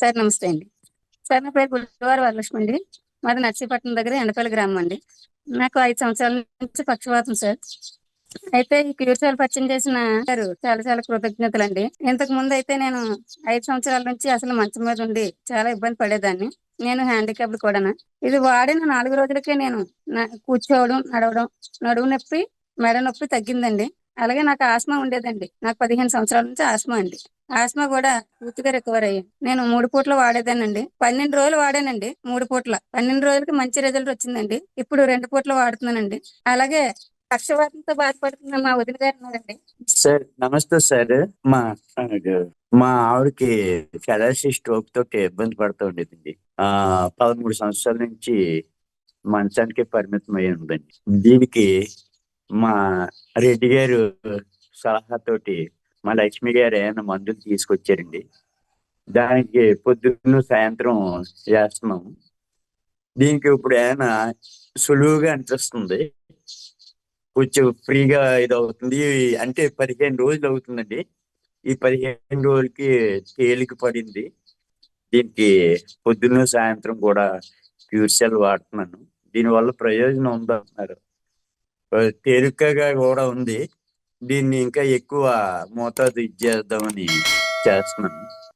Sir నమస్తే అండి. Sir నా పేరు గురువారు వరలక్ష్మి అండి. మాది నర్సీపట్నం దగ్గర ఎండపల్లి గ్రామం అండి. నాకు ఐదు సంవత్సరాల నుంచి పక్షవాతం సార్. అయితే ఈ క్యూర్చాలు పరిచయం చేసిన గారు చాలా చాలా కృతజ్ఞతలు అండి ఇంతకు ముందు అయితే నేను ఐదు సంవత్సరాల నుంచి అసలు మంచం మీద ఉండి చాలా ఇబ్బంది పడేదాన్ని. నేను హ్యాండిక్యాప్డ్ కూడా ఇది వాడిన నాలుగు రోజులకే నేను కూర్చోవడం నడవడం నడువు నొప్పి మెడ నొప్పి తగ్గిందండి. అలాగే నాకు ఆస్మా ఉండేదండి. నాకు పదిహేను సంవత్సరాల నుంచి ఆస్మా అండి. ఆస్మా కూడా పూర్తిగా రికవర్ అయ్యాను నేను మూడు పూట్ల వాడేదానండి పన్నెండు రోజులు వాడానండి మూడు పూట్ల. పన్నెండు రోజులకి మంచి రిజల్ట్ వచ్చిందండి. ఇప్పుడు రెండు పూట్ల వాడుతున్నానండి. అలాగే పక్షవాతంతో బాధపడుతున్న మా వదిన గారు ఉన్నారండి. సార్ నమస్తే సార్. మా మా ఆవిడకి ఫెలాసి స్ట్రోక్ తోటి ఇబ్బంది పడుతూ ఉండేదండి. ఆ పదమూడు సంవత్సరాల నుంచి మంచానికి పరిమితం అయి ఉందండి. దీనికి మా రెడ్డి గారు సలహాతోటి మా లక్ష్మి గారు ఏమైనా మందులు తీసుకొచ్చారండి. దానికి పొద్దున్న సాయంత్రం చేస్తున్నాం. దీనికి ఇప్పుడు ఏమైనా సులువుగా అనిపిస్తుంది? కొంచెం ఫ్రీగా ఇది అవుతుంది. అంటే పదిహేను రోజులు అవుతుందండి. ఈ పదిహేను రోజులకి తేలిక పడింది. దీనికి పొద్దున్న సాయంత్రం కూడా క్యూర్సెల్ వాడుతున్నాను. దీనివల్ల ప్రయోజనం ఉందంటున్నారు. తేలికగా కూడా ఉంది. దీన్ని ఇంకా ఎక్కువ మోతాదు ఇచ్చేద్దామని చేస్తున్నాను.